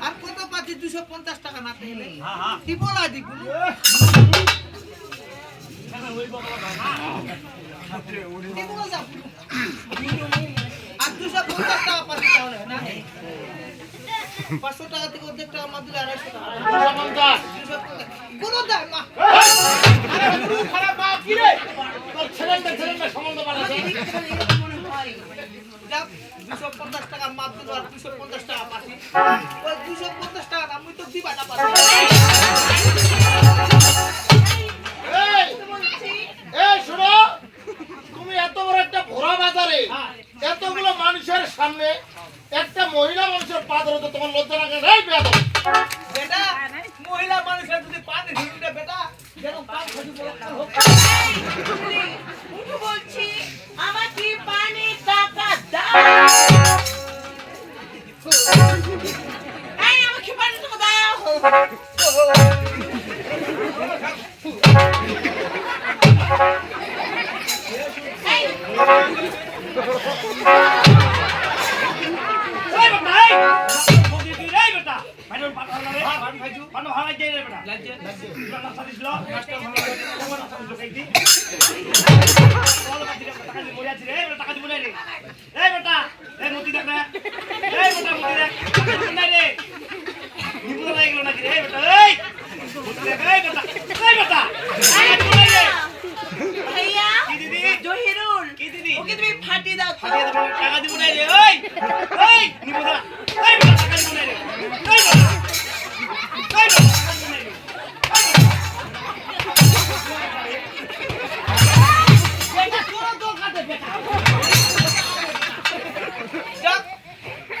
আর কত পাচ্ছি দুশো পঞ্চাশ টাকা না পেলে কি বলা দিব? কি? আর দুশো পঞ্চাশ টাকা পাচ্ছি তাহলে না পাঁচশো টাকা থেকে অর্ধেক টাকা দিলে আড়াইশো টাকা। কোনো দাম না। যাক, তুমি এত বড় একটা ভোরা বাজারে, এতগুলো মানুষের সামনে, একটা মহিলা মানুষের পা ধরে তোমার লজ্জা লাগে টাকা দিব না রে, ওই ওই, নিব না ওই টাকা দিব না রে। ওই ওই টাকা দিব না রে।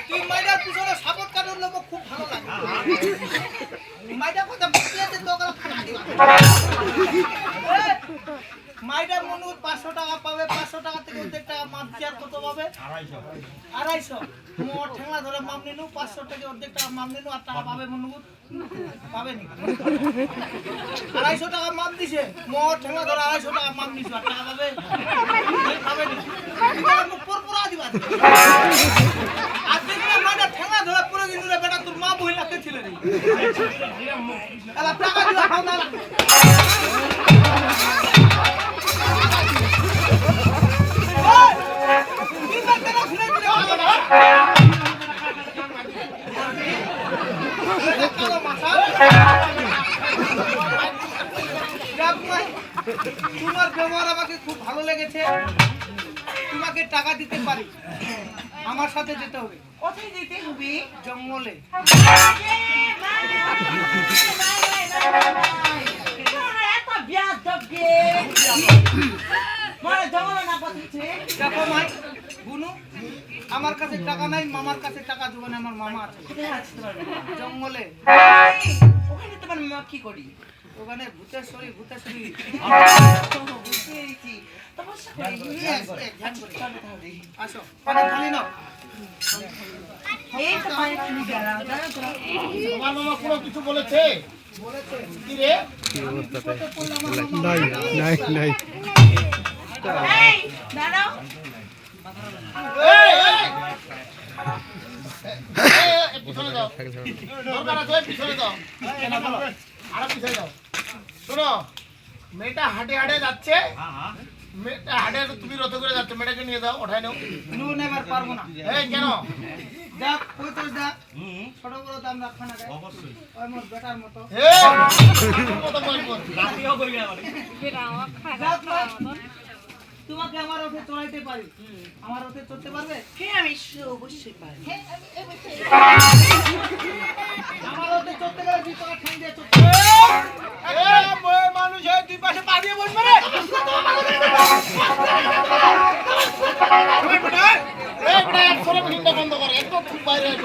তুই মাইডার পিছনে সাপোর্ট কাটার লোক খুব ভালো লাগে। মাইডার কথা বলতে আছে মাইডার মনে পাঁচশো টাকা পাবে পাঁচশো টাকা থেকে অর্ধেক টাকা মাপ চেয়ার কত পাবে? আড়াইশো। মোট ঠেলা ধরে মাপ নিনু পাঁচশো টাকা অর্ধেক টাকা মাপ নিনু আর টাকা পাবে মনুগুত পাবে নি? আড়াইশো টাকা মাপ দিছে। মোট ঠেলা ধরে আড়াইশো টাকা মাপ নিছো আর টাকা পাবে? পাবে নি? মুখ পর পরা দিবা বেটা তোর মা বহিলা কে ছিল রে। টাকা দিবা খাও তোমার ব্যবহার আমাকে খুব ভালো লেগেছে। তোমাকে টাকা দিতে পারি। আমার সাথে যেতে হবে। কোথায় দিতে হবে? জঙ্গলে। দেখো মাই বুনু আমার কাছে টাকা নাই মামার কাছে টাকা দেবো না আমার মামা আছে? জঙ্গলে। ওখানে তোমার মা কি করি? ওখানে ভূতেশ্বরী ভূতেশ্বরী। আসো পানি মামা কোনো কিছু বলেছে? বলেছে। কি রে? বিপদে পড়লে আমার মামা নাই নাই নাই। দাঁড়াও। শোনো মেয়েটা হাটে হাটে যাচ্ছে মেয়েটা হাটে তুমি রথে করে যাচ্ছে মেয়েটাকে নিয়ে যাও ওঠাই নাও নুন এবার পারব না এই কেন দেখ ওই তো দেখ ছোট বড় দাম রাখা না অবশ্যই ওই মোর বেটার মতো এই কত বলব রাতিও কইবে আমারে দেখ ভাই, তোমাকে আমার ওঠে চড়াইতে পারি আমার ওঠে চড়তে পারবে হ্যাঁ আমি সে- অবশ্যই পারি আমার ওঠে চড়তে গেলে দুই টাকা ঠ্যাং দিয়ে চড়তে। মানুষ দুই পাশে পা দিয়ে বসবে রে এই বেটা, একশোরে ভিড়টা বন্ধ করে একদম খুব বাইরে আছে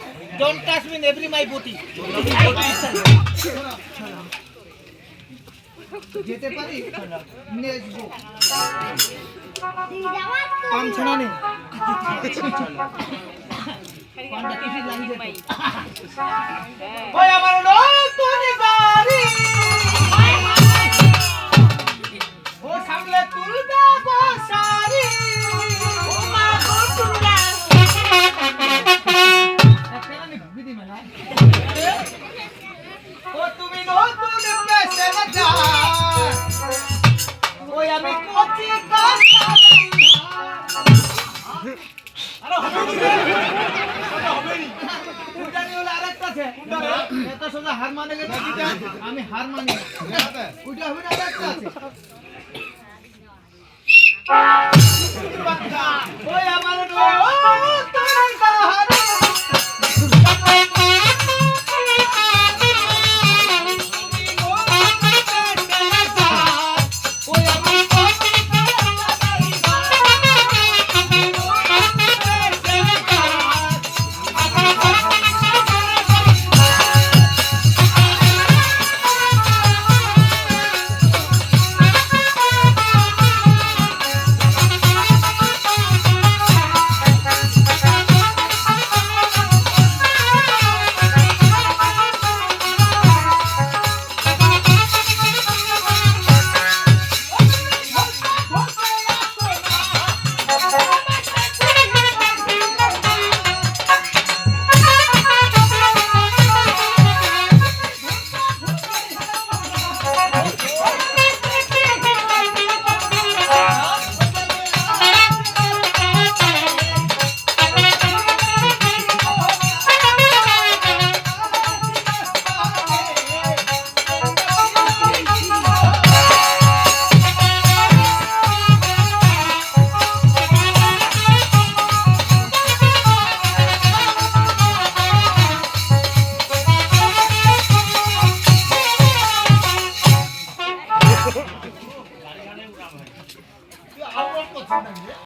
Don't touch me in every my booty. যেতে পারি? নেচবো পাম ছানা নেই। পান্ডা কিছু লাগিয়ে ওই আমার লোক এত সোজা হার মানে আমি হার মানি। ওইটা হবে না ওই আমার